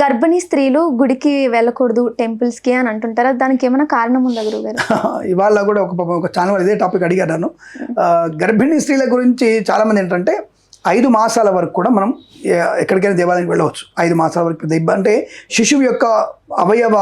గర్భిణీ స్త్రీలు గుడికి వెళ్ళకూడదు టెంపుల్స్కి అని అంటుంటారా? దానికి ఏమైనా కారణం ఉందా గురుగారు ఇవాళ కూడా ఒక ఒక ఛానల్ ఇదే టాపిక్ అడిగారు నన్ను. గర్భిణీ స్త్రీల గురించి చాలామంది ఏంటంటే ఐదు మాసాల వరకు కూడా మనం ఎక్కడికైనా దేవాలయానికి వెళ్ళవచ్చు. ఐదు మాసాల వరకు. పెద్ద అంటే శిశువు యొక్క అవయవ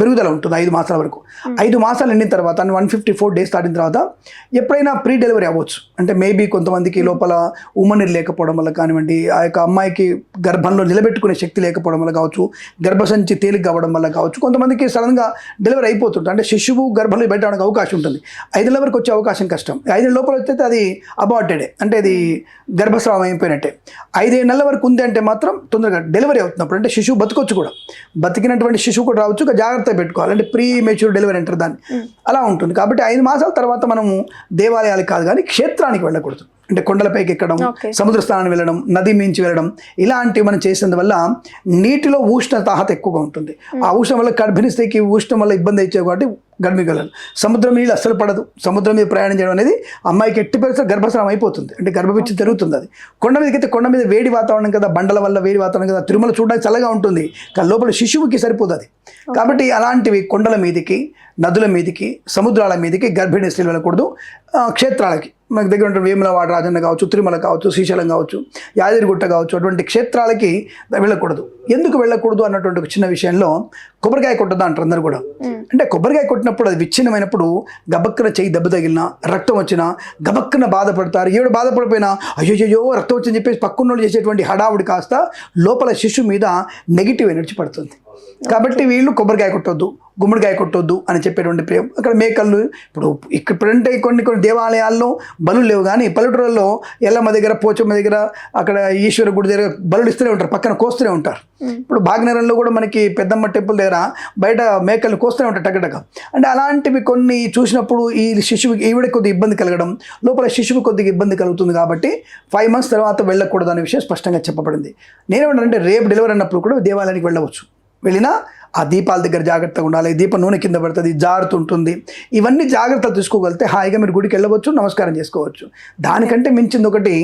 పెరుగుదల ఉంటుంది ఐదు మాసాల వరకు. ఐదు మాసాలు నిండిన తర్వాత వన్ ఫిఫ్టీ ఫోర్ డేస్ దాటిన తర్వాత ఎప్పుడైనా ప్రీ డెలివరీ అవ్వచ్చు. అంటే మేబీ కొంతమందికి లోపల ఉమ్మనీరు లేకపోవడం వల్ల కానివ్వండి ఆ యొక్క అమ్మాయికి గర్భంలో నిలబెట్టుకునే శక్తి లేకపోవడం వల్ల కావచ్చు గర్భసంచి తేలిక అవ్వడం వల్ల కావచ్చు కొంతమందికి సడన్గా డెలివరీ అయిపోతుంటుంది. అంటే శిశువు గర్భంలో పెట్టడానికి అవకాశం ఉంటుంది. ఐదు నెలల వరకు వచ్చే అవకాశం కష్టం. ఐదు నెలల లోపల వస్తే అది అబార్టెడే అంటే అది గర్భస్రావం అయిపోయినట్టే. ఐదేడు నెలల వరకు ఉంది అంటే మాత్రం తొందరగా డెలివరీ అవుతున్నప్పుడు అంటే శిశువు బతకొచ్చు కూడా. బతికినటువంటి శిశువు కూడా రావచ్చు. ఇక జాగ్రత్త పెట్టుకోవాలి. అంటే ప్రీ మెచ్యూర్ డెలివరీ అంటారు దాన్ని. అలా ఉంటుంది. కాబట్టి ఐదు మాసాల తర్వాత మనము దేవాలయాలకు కాదు కానీ క్షేత్రానికి వెళ్ళకూడదు. అంటే కొండలపైకి ఎక్కడం. సముద్ర స్థానానికి వెళ్ళడం నది మించి వెళ్ళడం ఇలాంటివి మనం చేసినందువల్ల నీటిలో ఉష్ణ తాహత ఎక్కువగా ఉంటుంది. ఆ ఉష్ణం వల్ల గర్భిణీ స్త్రీకి ఉష్ణం వల్ల ఇబ్బంది ఇచ్చే కాబట్టి గర్భిణీ వెళ్ళాలి సముద్రం నీళ్ళు అస్సలు పడదు. సముద్రం మీద ప్రయాణం చేయడం అనేది అమ్మాయికి ఎట్టి పరిస్థితి గర్భస్రావం అయిపోతుంది. అంటే గర్భపిచ్చి జరుగుతుంది అది. కొండ మీదకి అయితే కొండ మీద వేడి వాతావరణం కదా బండల వల్ల వేడి వాతావరణం కదా తిరుమల చూడడానికి చల్లగా ఉంటుంది. కానీ లోపల శిశువుకి సరిపోదు అది. కాబట్టి అలాంటివి కొండల మీదకి నదుల మీదకి సముద్రాల మీదకి గర్భిణీ స్త్రీలు వెళ్ళకూడదు. క్షేత్రాలకి. మనకు దగ్గర ఉంటే వేములవాడ రాజన్న కావచ్చు తిరుమల కావచ్చు శ్రీశైలం కావచ్చు యాదగిరిగుట్ట కావచ్చు అటువంటి క్షేత్రాలకి వెళ్ళకూడదు. ఎందుకు వెళ్ళకూడదు అన్నటువంటి ఒక చిన్న విషయంలో కొబ్బరికాయ కొట్టదు అంటారు అందరు కూడా. అంటే కొబ్బరికాయ కొట్టినప్పుడు అది విచ్ఛిన్నమైనప్పుడు గబక్కన చెయ్యి దెబ్బ తగిలినా రక్తం వచ్చినా గబక్కన బాధపడతారు. ఏడు బాధపడిపోయినా అయ్యో రక్తం వచ్చిందని చెప్పేసి పక్కన్నోళ్ళు చేసేటువంటి హడావుడి కాస్త లోపల శిశువు మీద నెగిటివ్ ఎనర్జీ పడుతుంది. కాబట్టి వీళ్ళు కొబ్బరికాయ కొట్టొద్దు గుమ్మడికాయ కొట్టొద్దు అని చెప్పేటువంటి ప్రేమ. అక్కడ మేకలు ఇప్పుడు ఇక్కడ ఇప్పుడంటే కొన్ని కొన్ని దేవాలయాల్లో బలులు లేవు కానీ పల్లెటూరుల్లో ఎల్లమ్మ దగ్గర పోచమ్మ దగ్గర అక్కడ ఈశ్వర గుడి దగ్గర బలులు ఇస్తూనే ఉంటారు పక్కన కోస్తూనే ఉంటారు. ఇప్పుడు భాగ్యనగరంలో కూడా మనకి పెద్దమ్మ టెంపుల్ దగ్గర బయట మేకలు కోస్తూనే ఉంటారు టగటగ. అంటే అలాంటివి కొన్ని చూసినప్పుడు ఈ శిశువుకి ఈవిడ కొద్దిగా ఇబ్బంది కలగడం లోపల శిశువు కొద్దిగా ఇబ్బంది కలుగుతుంది కాబట్టి ఫైవ్ మంత్స్ తర్వాత వెళ్ళకూడదు అనే విషయం స్పష్టంగా చెప్పబడింది. నేనేమంటానంటే రేపు డెలివరీ అన్నప్పుడు కూడా దేవాలయానికి వెళ్ళవచ్చు. వెళ్ళినా ఆ దీపాల దగ్గర జాగ్రత్తగా ఉండాలి. దీప నూనె కింద పడుతుంది జారుతుంటుంది. ఇవన్నీ జాగ్రత్తలు తీసుకోగలిగితే హాయిగా మీరు గుడికి వెళ్ళవచ్చు నమస్కారం చేసుకోవచ్చు. దానికంటే మించింది ఒకటి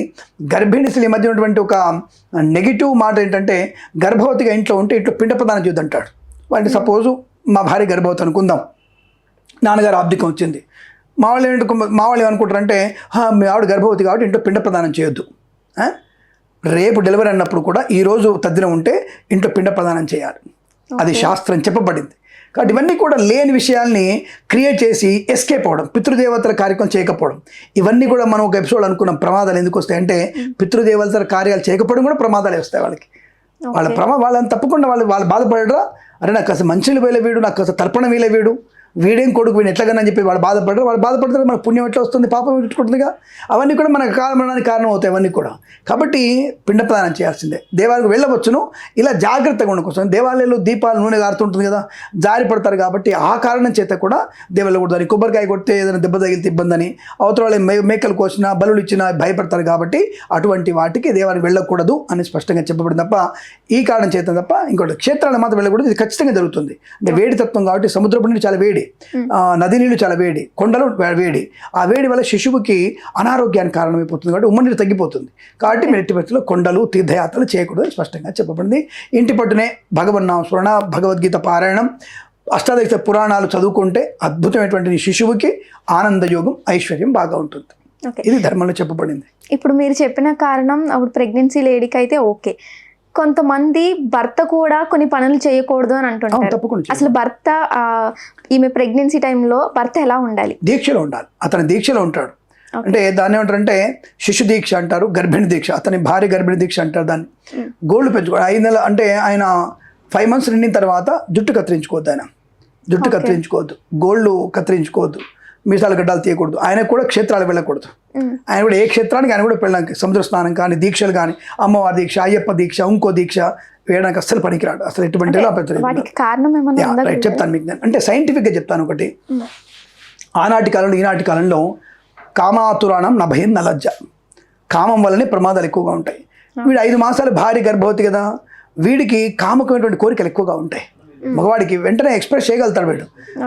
గర్భిణీ ఈ మధ్య ఉన్నటువంటి ఒక నెగిటివ్ మాట ఏంటంటే గర్భవతిగా ఇంట్లో ఉంటే ఇట్లా పిండ ప్రదానం చేయొద్దు అంటాడు. అంటే సపోజు మా భార్య గర్భవతి అనుకుందాం. నాన్నగారు ఆబ్దికం వచ్చింది. మా వాళ్ళు ఏంటి మా వాళ్ళు ఏమనుకుంటారంటే మీ ఆవిడ గర్భవతి కాబట్టి ఇంట్లో పిండ ప్రదానం చేయొద్దు రేపు డెలివరీ అన్నప్పుడు కూడా ఈరోజు తద్దినం ఉంటే ఇంట్లో పిండ ప్రదానం చేయాలి. అది శాస్త్రం చెప్పబడింది. కాబట్టి ఇవన్నీ కూడా లేని విషయాల్ని క్రియేట్ చేసి ఎస్కేప్ అవ్వడం పితృదేవతల కార్యక్రమం చేయకపోవడం. ఇవన్నీ కూడా మనం ఒక ఎపిసోడ్ అనుకున్నాం ప్రమాదాలు ఎందుకు వస్తాయి అంటే పితృదేవతల కార్యాలు చేయకపోవడం కూడా ప్రమాదాలే వస్తాయి వాళ్ళకి. వాళ్ళ ప్రమా వాళ్ళని తప్పకుండా వాళ్ళు వాళ్ళు బాధపడరా? అరే నాకు అసలు మంచిలు వేలే వీడు నాకు అసలు తర్పణ వీలే వీడు. వీడేం కొడుకు వీడిని ఎట్లాగని చెప్పి వాళ్ళు బాధపడరు. వాళ్ళు బాధపడతారు మనకు పుణ్యం ఎట్లా వస్తుంది? పాపం పెట్టుకుంటుందిగా అవన్నీ కూడా మనకు కారణడానికి కారణం అవుతాయి అవన్నీ కూడా. కాబట్టి పిండప్రదానం చేయాల్సిందే. దేవాలయానికి వెళ్ళవచ్చును. ఇలా జాగ్రత్తగా ఉండకోసం దేవాలయంలో దీపాలు నూనె గారుతుంటుంది కదా జారి పడతారు కాబట్టి ఆ కారణం చేత కూడా దేవాలయం కొడతారు కొబ్బరికాయ కొడితే ఏదైనా దెబ్బ తగిలితే ఇబ్బంది అని అవతల వాళ్ళు మే మేకలు కోసినా బలులు ఇచ్చినా భయపడతారు కాబట్టి అటువంటి వాటికి దేవాలయం వెళ్ళకూడదు అని స్పష్టంగా చెప్పబడింది తప్ప ఈ కారణం చేత తప్ప ఇంకోటి. క్షేత్రాలు మాత్రం వెళ్ళకూడదు. ఇది ఖచ్చితంగా జరుగుతుంది. అంటే వేడి తత్వం కాబట్టి సముద్రపు నుండి చాలా వేడి. నది నీళ్ళు చాలా వేడి కొండలు వేడి. ఆ వేడి వల్ల శిశువుకి అనారోగ్యానికి కారణమైపోతుంది కాబట్టి ఉమ్మ నీరు తగ్గిపోతుంది. కాబట్టి మీరు ఎట్టి పరిస్థితుల్లో కొండలు తీర్థయాత్రలు చేయకూడదు స్పష్టంగా చెప్పబడింది. ఇంటి పట్టునే భగవన్నామ స్మరణ భగవద్గీత పారాయణం అష్టాదశ పురాణాలు చదువుకుంటే అద్భుతమైనటువంటి శిశువుకి ఆనందయోగం ఐశ్వర్యం బాగా ఉంటుంది. ఇది ధర్మంలో చెప్పబడింది. ఇప్పుడు మీరు చెప్పిన కారణం అప్పుడు ప్రెగ్నెన్సీ లేడీకి అయితే ఓకే. కొంతమంది భర్త కూడా కొన్ని పనులు చేయకూడదు అని చేయాలి. అసలు భర్త ఈమె ప్రెగ్నెన్సీ టైంలో భర్త ఎలా ఉండాలి? దీక్షలో ఉండాలి. అతని దీక్షలో ఉంటాడు. అంటే దాన్ని ఏమంటారంటే శిశు దీక్ష అంటారు గర్భిణి దీక్ష. అతని భార్య గర్భిణి దీక్ష అంటారు దాన్ని. గోల్డ్ పెంచుకో ఐదు నెలలు అంటే ఆయన ఫైవ్ మంత్స్ నిండిన తర్వాత జుట్టు కత్తిరించుకోవద్దు ఆయన. జుట్టు కత్తిరించుకోవద్దు. గోల్డ్ కత్తిరించుకోవద్దు. మీసాల గడ్డాలు తీయకూడదు. ఆయన కూడా క్షేత్రాలు వెళ్ళకూడదు. ఆయన కూడా ఏ క్షేత్రానికి ఆయన కూడా వెళ్ళడానికి సముద్ర స్నానం కానీ దీక్షలు కానీ అమ్మవారి దీక్ష అయ్యప్ప దీక్ష ఇంకో దీక్ష వేయడానికి అస్సలు పనికిరాడు. అసలు ఎటువంటి రైట్ చెప్తాను మీకు నేను. అంటే సైంటిఫిక్గా చెప్తాను ఒకటి. ఆనాటి కాలంలో ఈనాటి కాలంలో కామాతురాణం నా భయం నలజ్జ. కామం వల్లనే ప్రమాదాలు ఎక్కువగా ఉంటాయి. వీడు ఐదు మాసాలు భార్య గర్భవతి కదా. వీడికి కామకమైనటువంటి కోరికలు ఎక్కువగా ఉంటాయి. మగవాడికి వెంటనే ఎక్స్ప్రెస్ చేయగలుగుతాడు వీడు.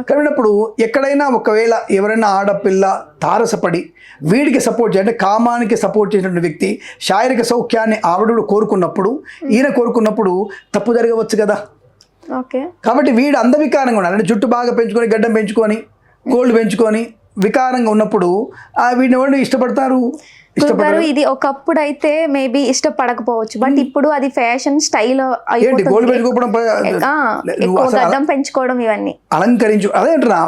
కాబట్టి ఎక్కడైనా ఒకవేళ ఎవరైనా ఆడపిల్ల తారసపడి వీడికి సపోర్ట్ చేయాలి అంటే కామానికి సపోర్ట్ చేసినటువంటి వ్యక్తి శారీరక సౌఖ్యాన్ని ఆవిడ కూడా కోరుకున్నప్పుడు ఈయన కోరుకున్నప్పుడు తప్పు జరగవచ్చు కదా. ఓకే. కాబట్టి వీడు అందవికారంగా ఉండాలి. అంటే జుట్టు బాగా పెంచుకొని గడ్డం పెంచుకొని గోల్డ్ పెంచుకొని వికారంగా ఉన్నప్పుడు ఆ వీడిని ఎవరిని ఇష్టపడతారు? గారు ఇది ఒకప్పుడు అయితే మేబీ ఇష్టపడకపోవచ్చు. బట్ ఇప్పుడు అది ఫ్యాషన్ స్టైల్ గడ్డం పెంచుకోవడం ఇవన్నీ. అలంకరించు అదే అంటున్నా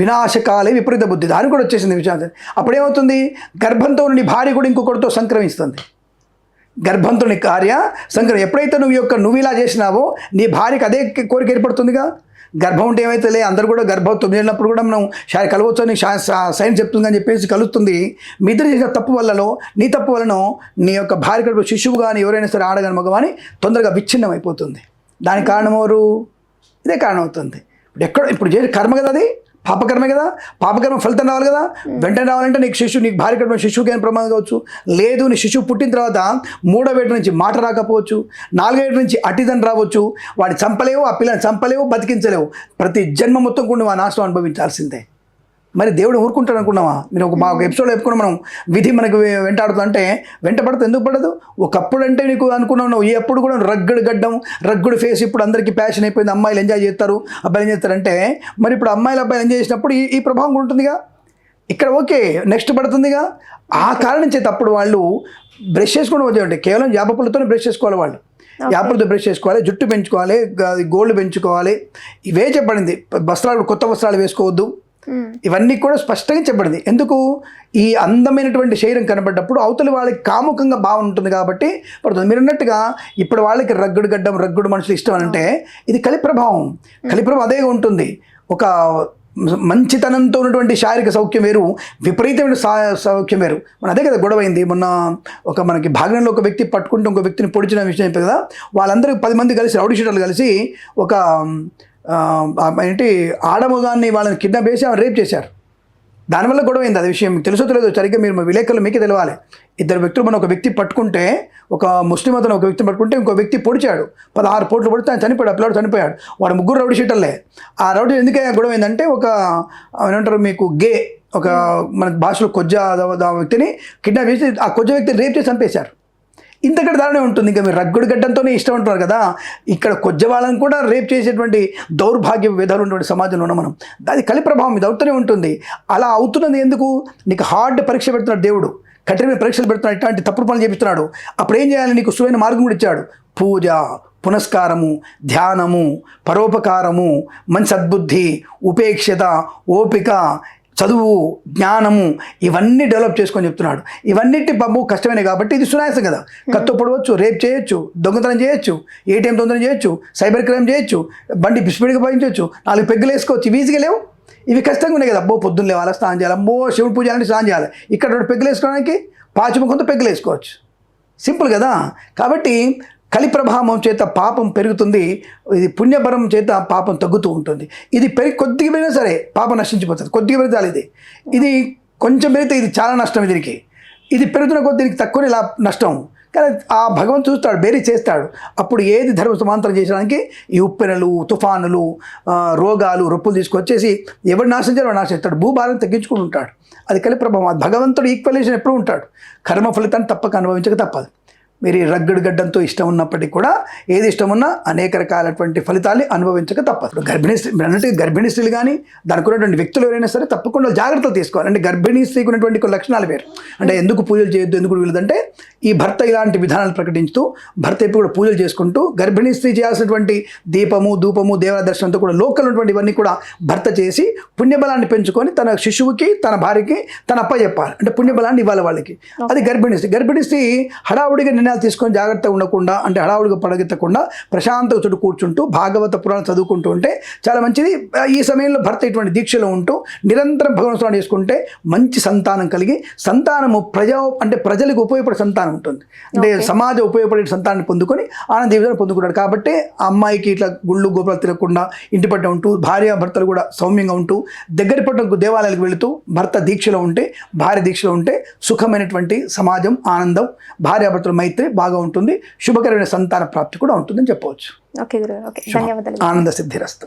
వినాశకాలే విపరీత బుద్ధి. దాని కూడా వచ్చేసింది విషయం అప్పుడేమవుతుంది? గర్భంతో నీ భార్య కూడా ఇంకొకరితో సంక్రమిస్తుంది. గర్భంతో నీ కార్య సంక్రమం. ఎప్పుడైతే నువ్వు యొక్క నువ్వు ఇలా చేసినావో నీ భార్యకి అదే కోరిక ఏర్పడుతుందిగా? గర్భం ఉంటే ఏమైతే లే అందరూ కూడా గర్భం తొమ్మిది వెళ్ళినప్పుడు కూడా మనం షా కలవచ్చు అని సైన్స్ చెప్తుంది అని చెప్పేసి కలుస్తుంది. మీ ఇద్దరు చేసిన తప్పు వల్లలో నీ తప్పు వలన నీ యొక్క భార్య గర్భ శిశువు కానీ ఎవరైనా సరే ఆడగాని మగవాని తొందరగా విచ్ఛిన్నం అయిపోతుంది దానికి కారణం ఎవరు? ఇదే కారణం అవుతుంది ఇప్పుడు ఎక్కడ ఇప్పుడు చేసే కర్మ కదా అది? పాపకర్మే కదా? పాపకర్మ ఫలితం రావాలి కదా? వెంటనే రావాలంటే నీకు శిశువు నీకు భార్య కడుపు శిశువుకి ఏం ప్రమాదం కావచ్చు? లేదు నీ శిశువు పుట్టిన తర్వాత మూడో వేట నుంచి మాట రాకపోవచ్చు నాలుగో వేట నుంచి అటిదని రావచ్చు. వాడిని చంపలేవు ఆ పిల్లని చంపలేవు బతికించలేవు. ప్రతి జన్మ మొత్తం కూడా నువ్వు ఆ నాశనం అనుభవించాల్సిందే. మరి దేవుడు ఊరుకుంటాడు అనుకున్నావా? మీరు ఒక మా ఒక ఎపిసోడ్ చెప్పుకుని మనం విధి మనకు అంటే వెంట పడదు ఎందుకు పడదు? ఒకప్పుడు అంటే నీకు అనుకున్నావు నువ్వు ఎప్పుడు కూడా రగ్గడు గడ్డం రగ్గుడు ఫేస్ ఇప్పుడు అందరికీ ప్యాషన్ అయిపోయింది అమ్మాయిలు ఎంజాయ్ చేస్తారు అబ్బాయిలు ఏం చేస్తారంటే మరి ఇప్పుడు అమ్మాయిలు అబ్బాయిలు ఎంజాయ్ చేసినప్పుడు ఈ ఈ ప్రభావం కూడా ఉంటుందిగా? ఇక్కడ ఓకే నెక్స్ట్ పడుతుందిగా? ఆ కారణం చేత అప్పుడు వాళ్ళు బ్రష్ చేసుకోవడం వద్దండి కేవలం యాపపులతోనే బ్రష్ చేసుకోవాలి వాళ్ళు. యాపలతో బ్రష్ చేసుకోవాలి జుట్టు పెంచుకోవాలి గోల్డ్ పెంచుకోవాలి. ఇవే చెప్పబడింది వస్త్రాలు కొత్త వస్త్రాలు వేసుకోవద్దు. ఇవన్నీ కూడా స్పష్టంగా చెప్పబడింది. ఎందుకు? ఈ అందమైనటువంటి శరీరం కనబడ్డప్పుడు అవతలి వాళ్ళకి కాముకంగా బాగుంటుంది కాబట్టి పడుతుంది. మీరు అన్నట్టుగా ఇప్పుడు వాళ్ళకి రగ్గుడు గడ్డం రగ్గుడు మనుషులు ఇష్టం అంటే ఇది కలి ప్రభావం కలి ప్రభావం అదే ఉంటుంది. ఒక మంచితనంతో ఉన్నటువంటి శారీరక సౌఖ్యం వేరు విపరీతమైన సౌఖ్యం వేరు. మన అదే కదా గొడవ అయింది మొన్న ఒక మనకి భాగంలో ఒక వ్యక్తి పట్టుకుంటూ ఇంకో వ్యక్తిని పొడిచిన విషయం చెప్పారు కదా. వాళ్ళందరూ పది మంది కలిసి రౌడీ షీటర్లు కలిసి ఒక ఏంటి ఆడమగాన్ని వాళ్ళని కిడ్నాప్ చేసి ఆమె రేప్ చేశారు. దానివల్ల గొడవ అయింది అది విషయం. తెలుసో తెలియదు సరిగ్గా మీరు విలేకరులు మీకే తెలవాలి. ఇద్దరు వ్యక్తులు మనం ఒక వ్యక్తి పట్టుకుంటే ఒక ముస్లిం అతను ఒక వ్యక్తిని పట్టుకుంటే ఇంకో వ్యక్తి పొడిచాడు. పదహారు పోట్లు పొడితే ఆయన చనిపోయాడు అప్పుడు చనిపోయాడు. వాడు ముగ్గురు రౌడీ షీటర్లే. ఆ రౌడీ ఎందుకే గొడవ అయిందంటే ఒక ఏమంటారు మీకు గే ఒక మన భాషలో కొజ్జా వ్యక్తిని కిడ్నాప్ చేసి ఆ కొజ్జ వ్యక్తిని రేప్ చేసి చంపేశారు. ఇంతకడ దానే ఉంటుంది. ఇంకా మీరు రగ్గుడు గడ్డంతోనే ఇష్టం ఉంటారు కదా. ఇక్కడ కొజ్జ వాళ్ళని కూడా రేప్ చేసేటువంటి దౌర్భాగ్య విధాలు ఉన్నటువంటి సమాజంలో ఉన్నాం మనం. అది కలి ప్రభావం ఇది అవుతూనే ఉంటుంది. అలా అవుతున్నది ఎందుకు? నీకు హార్డ్ పరీక్ష పెడుతున్నాడు దేవుడు. కఠినమైన పరీక్షలు పెడుతున్నాడు. ఇట్లాంటి తప్పుడు పనులు చేపిస్తున్నాడు. అప్పుడు ఏం చేయాలి? నీకు సువైన మార్గం కూడా ఇచ్చాడు. పూజ పునస్కారము ధ్యానము పరోపకారము మంచి సద్బుద్ధి ఉపేక్షత ఓపిక చదువు జ్ఞానము ఇవన్నీ డెవలప్ చేసుకొని చెప్తున్నాడు. ఇవన్నిటి పబ్బు కష్టమైన కాబట్టి ఇది సునాయాసం కదా. కత్తో పొడవచ్చు రేప్ చేయొచ్చు దొంగతనం చేయొచ్చు ఏటీఎం దొంగతనం చేయొచ్చు సైబర్ క్రైమ్ చేయొచ్చు బండి స్పీడ్గా పోయించవచ్చు నాలుగు పెగ్గులు వేసుకోవచ్చు ఇవి ఈజీగా లేవు. ఇవి కష్టంగా ఉన్నాయి కదా. అబ్బో పొద్దున్న లేవాలి స్నానం చేయాలి అమ్మో శివుడు పూజ అంటే స్నానం చేయాలి. ఇక్కడ రెండు పెగ్గులు వేసుకోవడానికి పాచిముఖంతో పెగ్గులు వేసుకోవచ్చు. సింపుల్ కదా. కాబట్టి కలి ప్రభావం చేత పాపం పెరుగుతుంది ఇది పుణ్యబరం చేత పాపం తగ్గుతూ ఉంటుంది. ఇది పెరిగి కొద్దిగా పెరిగినా సరే పాపం నశించిపోతుంది. కొద్దిగా పెరిగితే ఇది. ఇది కొంచెం పెరిగితే ఇది చాలా నష్టం దీనికి. ఇది పెరుగుతున్న కొద్ది దీనికి తక్కువనే లా నష్టం. కానీ ఆ భగవంతుడు చూస్తాడు బేరీ చేస్తాడు. అప్పుడు ఏది ధర్మ సమాంతరం చేసడానికి ఈ ఉప్పెనలు తుఫానులు రోగాలు రొప్పులు తీసుకొచ్చేసి ఎవరు నాశనం చేయాలి వాడు నాశనం చేస్తాడు. భూభారం తగ్గించుకుని ఉంటాడు. అది కలి ప్రభావం భగవంతుడు ఈక్వలేషన్ ఎప్పుడు ఉంటాడు. కర్మ ఫలితాన్ని తప్పక అనుభవించక తప్పదు. మీరు ఈ రగ్గడు గడ్డంతో ఇష్టం ఉన్నప్పటికీ కూడా ఏది ఇష్టం ఉన్నా అనేక రకాలటువంటి ఫలితాన్ని అనుభవించక తప్పదు. గర్భిణీ స్త్రీ అన్నట్టు గర్భిణీ స్త్రీలు కానీ దానికి ఉన్నటువంటి వ్యక్తులు ఎవరైనా సరే తప్పకుండా జాగ్రత్తలు తీసుకోవాలి. అంటే గర్భిణీ స్త్రీకి ఉన్నటువంటి కొన్ని లక్షణాలు వేరు. అంటే ఎందుకు పూజలు చేయొద్దు ఎందుకు వీలదంటే ఈ భర్త ఇలాంటి విధానాలు ప్రకటించుతూ భర్త ఎప్పుడు కూడా పూజలు చేసుకుంటూ గర్భిణీ స్త్రీ చేయాల్సినటువంటి దీపము ధూపము దేవర దర్శనంతో కూడా లోకల్ ఉన్నటువంటి ఇవన్నీ కూడా భర్త చేసి పుణ్యబలాన్ని పెంచుకొని తన శిశువుకి తన భార్యకి తన అప్ప చెప్పాలి. అంటే పుణ్యబలాన్ని ఇవ్వాలి వాళ్ళకి. అది గర్భిణీ స్త్రీ. గర్భిణీ స్త్రీ హడావుడిగా నిర్ణయాలు తీసుకొని జాగ్రత్తగా ఉండకుండా అంటే హడావుడిగా పడగెత్తకుండా ప్రశాంతంగా చుట్టూ కూర్చుంటూ భాగవత పురాణం చదువుకుంటూ ఉంటే చాలా మంచిది. ఈ సమయంలో భర్త ఇటువంటి దీక్షలో ఉంటూ నిరంతరం భగవన్ స్మరణ చేసుకుంటే మంచి సంతానం కలిగి సంతానము ప్రజా అంటే ప్రజలకు ఉపయోగపడే సంతానం ఉంటుంది. అంటే సమాజ ఉపయోగపడే సంతానాన్ని పొందుకొని ఆనంద జీవితాన్ని పొందుకుంటాడు. కాబట్టి ఆ అమ్మాయికి ఇట్లా గుళ్ళు గోపురాలు తిరగకుండా ఇంటి పట్ల ఉంటూ భార్య భర్తలు కూడా సౌమ్యంగా ఉంటూ దగ్గర పట్ల దేవాలయాలకు వెళుతూ భర్త దీక్షలో ఉంటే భార్య దీక్షలో ఉంటే సుఖమైనటువంటి సమాజం ఆనందం భార్యాభర్తల మైత్రి అయితే బాగా ఉంటుంది. శుభకరమైన సంతాన ప్రాప్తి కూడా ఉంటుందని చెప్పవచ్చు. ఓకే గురుగారు ఓకే ధన్యవాదాలు. ఆనంద సిద్ధిరస్తు.